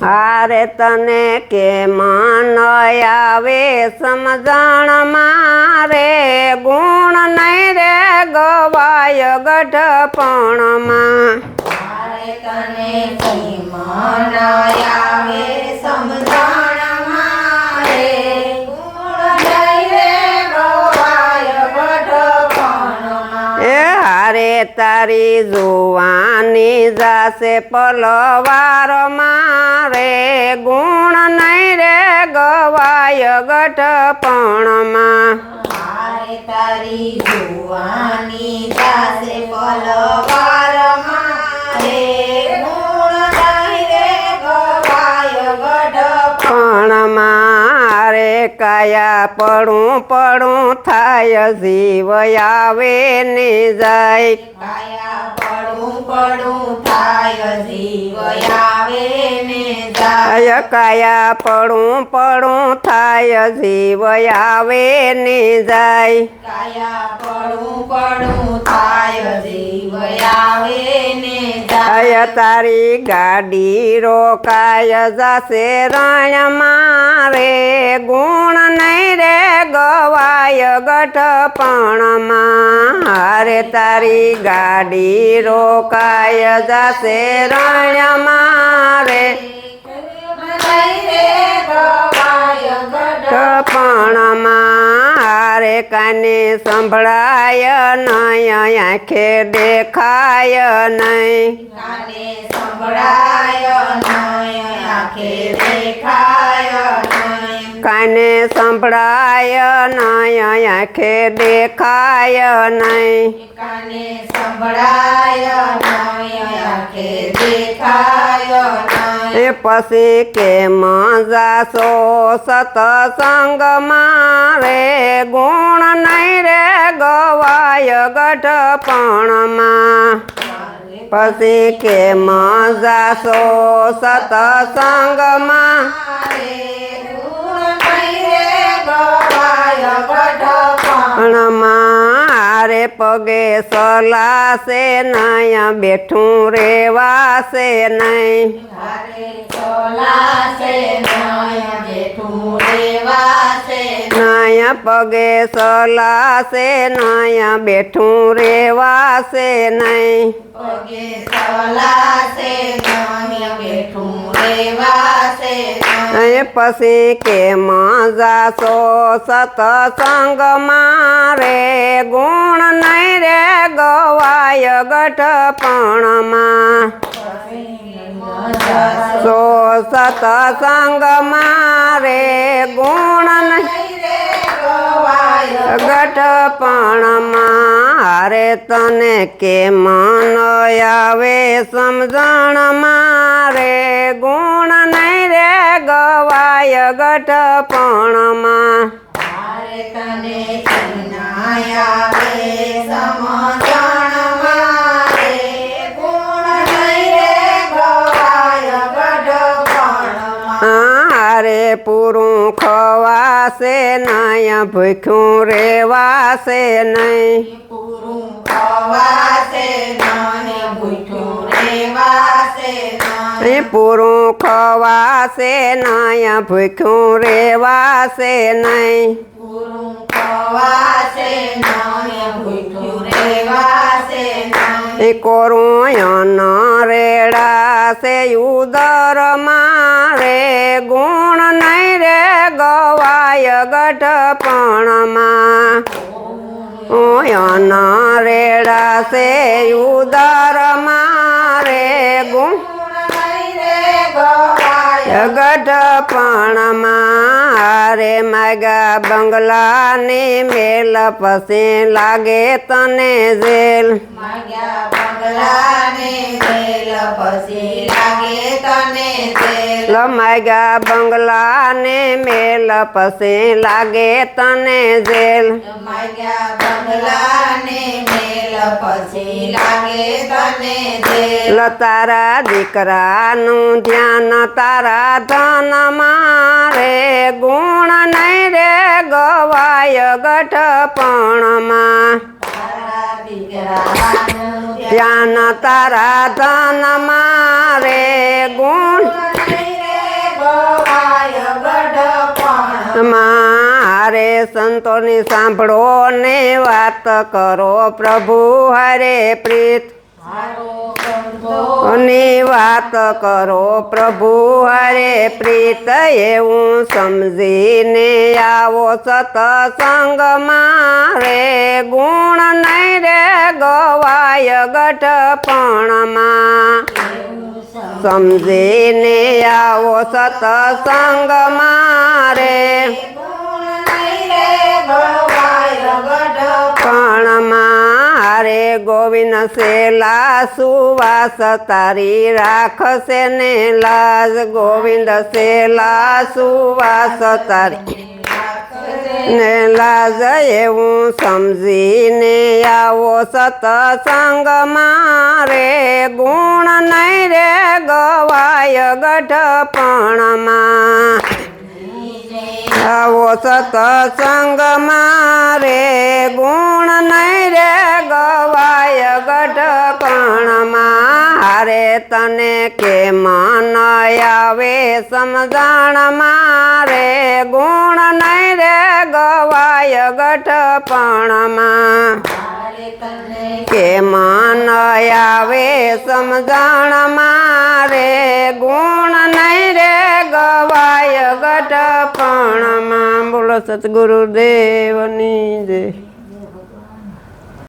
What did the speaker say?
હારે તને કે મન આવે સમજણ મારે? ગુણ નહીં રે ગવાય ગઢપણમાં. હારે તારી જોવાની જાશે પલવાર મારે ગુણ નહીં રે ગવાય ગઠપણમાં પણ તારી જુવાની જાશે પલવાર મારે કાયા પડું પડું થાય જીવ આવે ને જાય. કાયા પડું પડું થાય જીવ આવે ને જાય. કાયા પડું પડું થાય જીવ આવે ને જાય. કાયા પડું પડું થાય જીવ આવે ને જાય. આય તારી ગાડી રોકાય જશે રણ મારે ગુણ. નહીં રે ગવાય ગઠપણમાં હારે તારી ગાડી રોકાય જશે રણ મારે. રે ગઠપણમાં હારે કાને સંભળાય નહીં, આંખે દેખાય નહીં. સંભળાય નહીં, આંખે દેખાય નહીં. કાને સંભળાય નહીં આંખે દેખાય નહીં કાને સંભળાય નહીં આંખે દેખાય નહીં પછી કે મજાશો સતસંગ મારે? ગુણ નહીં રે ગવાય ગઢપણમાં. પછી કે મજાશો સતસંગમાં મારે ગુણ નહીં રે ગવાય ગઢપણ પણ મારે પગે સલાશે નહીં બેઠું રેવાશે નહીં નય નયા પગે સલાશે નયા બેઠું રેવાશે નહીં પગે ચોલાશે નય નય પછી કે મજાશો સતસંગ મારે ગુણ નહીં રે ગવાય ગઠપણમાં સો સતસંગ મારે ગુણ નહીં ગઠપણમાં હારે તને કે મન આવે સમજણ મારે? ગુણ નહીં રે ગવાય ગઠપણમાં મારે તને કન્યા આવે સમજણ મારે? ગુણ નહીં રે ગવાય ગઢપણમાં હારે પૂરું ખવાશે નહીં ભૂખ્યું રેવાશે નહીં એ પૂરું ખવાશે નહીં ભૂખ્યું રેવાશે નહીં પૂરું ખવાશે નહીં ભૂઠું રેવાશે નહીં એ કોરું અન રેડાશે ઉદર મારે ગુણ નહીં રે ગવાય ગઠપણમાં રેડા સે ઉદર મારે રે ગવાય. ગઢપણમાં હારે માગા બંગલાની મેલ પછી લાગે તને જેલ. માગા બંગલાને મેલ પછી લાગે તને જેલ. માગ્યા બંગલાને મેલ પછી લાગે તને જેલ. લ તારા દીકરાનું ધ્યાન તારા ધન જાય ગઠપણમાં ધ્યાન તારા ધન મારે ગુણ. મારે સંતોની સાંભળો ને વાત કરો પ્રભુ હરે પ્રીત. વાત કરો પ્રભુ, હરે પ્રીત, એવું સમજીને આવો સતસંગમાં રે ગુણ નહીં રે ગવાય ગઠપણમાં સમજીને આવો સતસંગમાં રે ગુણ નહીં રે ગવાય ગોવિંદ સેલા સુવાસ તારી રાખશે ને લાજ. ગોવિંદ સેલા સુવાસ તારી ને લાજ. એવું સમજીને આવો સતસંગ મારે. ગુણ નહીં રે ગવાય ગઢપણમાં. સતસંગ મારે, ગુણ નહીં રે ગવાય ગઢપણમાં હારે તને કે મન આવે સમજણ મારે? ગુણ નહીં રે ગવાય ગઢપણમાં કે મન આવે સમજણ મારે ગુણ નહીં રે ગવાય ગઢપણમાં બોલો સતગુરુદેવની જય.